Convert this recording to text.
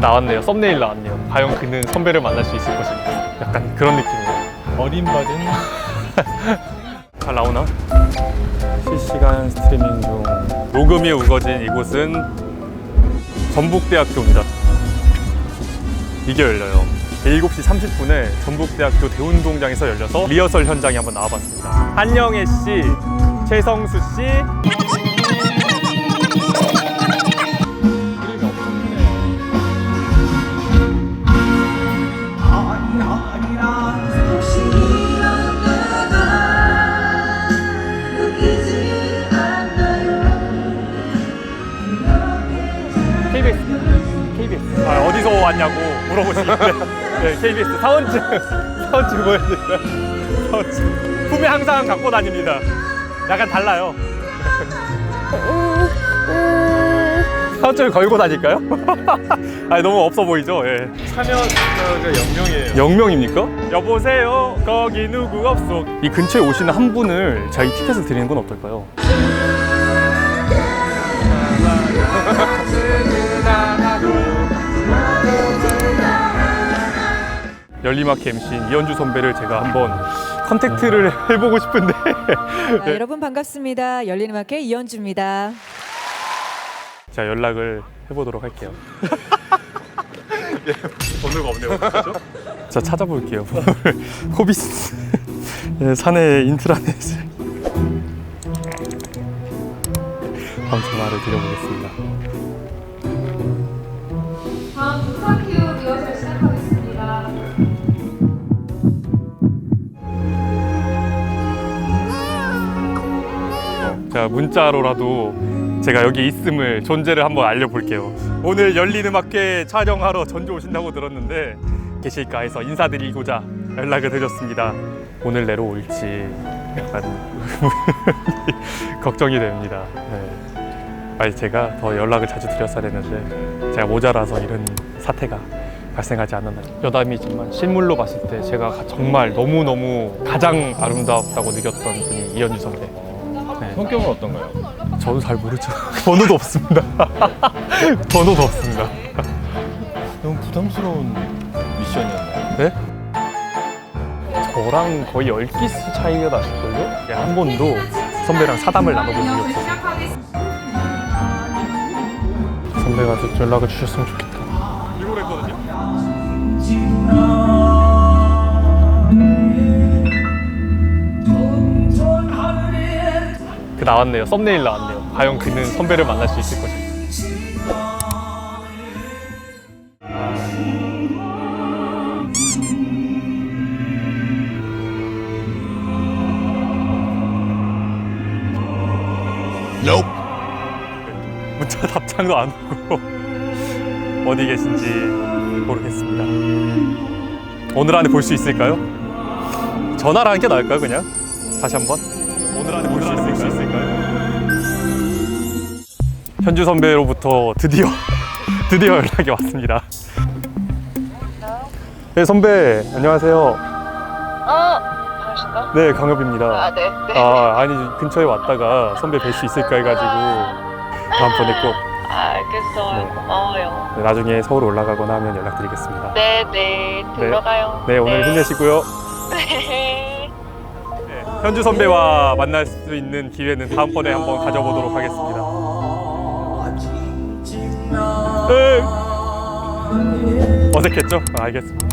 그 나왔네요. 썸네일 나왔네요. 과연 그는 선배를 만날 수 있을 것인가. 약간 그런 느낌이에요. 어림받은 잘 나오나? 실시간 스트리밍 중 녹음이 우거진 이곳은 전북대학교입니다. 이게 열려요. 7시 30분에 전북대학교 대운동장에서 열려서 리허설 현장에 한번 나와봤습니다. 한영애 씨, 최성수 씨, 왔냐고 물어보시는데, 네, KBS 사원증, 사원증 보여드릴까요? 사원증. 품에 항상 갖고 다닙니다. 약간 달라요. 사원증을 걸고 다닐까요? 아니, 너무 없어 보이죠? 예. 참여 자가 영명이에요. 영명입니까? 여보세요, 거기 누구 없어. 이 근처에 오시는 한 분을 제가 이 티켓을 드리는 건 어떨까요? 열리마켓 MC인 이현주 선배를 제가 한번 컨택트를 해보고 싶은데 네, 여러분 반갑습니다. 열리는 마켓 이현주입니다. 제가 연락을 해보도록 할게요. 번호가 없네요. 그렇죠? 자 찾아볼게요. 호비스 네, 사내 인트라넷을 한번 전화를 드려보겠습니다. 자 문자로라도 제가 여기 있음을 존재를 한번 알려볼게요. 오늘 열린 음악회 촬영하러 전주 오신다고 들었는데 계실까 해서 인사드리고자 연락을 드렸습니다. 오늘 내로 올지 약간 걱정이 됩니다. 네. 아니 제가 더 연락을 자주 드렸어야 했는데 제가 모자라서 이런 사태가 발생하지 않았나. 여담이지만 실물로 봤을 때 제가 정말 너무 너무 가장 아름답다고 느꼈던 분이 이현주 선배. 네. 성격은 어떤가요? 저도 잘 모르죠. 번호도 없습니다. 번호도 없습니다. 너무 부담스러운 미션이었나요? 네? 저랑 거의 10기수 차이가 나실걸요? 예, 한 번도 선배랑 사담을 나눠본 적이. 시작하겠습니다. 선배가 좀 연락을 주셨으면 좋겠다. 이걸 했거든요. 나왔네요. 썸네일 나왔네요. 과연 그는 선배를 만날 수 있을 것인가. 문자 답장도 안 오고 어디 계신지 모르겠습니다. 오늘 안에 볼 수 있을까요? 전화를 하는 게 나을까요, 그냥? 다시 한번. 오늘 안에 볼 수 있을까요? 현주 선배로부터 드디어 드디어 연락이 왔습니다. 네, 선배 안녕하세요. 어. 네, 강엽입니다. 아, 네. 네. 아, 아니 근처에 왔다가 선배 뵐 수 있을까 해가지고 다음번에 꼭 아, 알겠어요. 네. 고마워요. 네, 나중에 서울 올라가거나 하면 연락드리겠습니다. 네, 네. 들어가요. 네, 오늘 힘내시고요. 네. 네, 현주 선배와 만날 수 있는 기회는 다음번에 한번 가져보도록 하겠습니다. 네. 어색했죠? 아, 알겠습니다.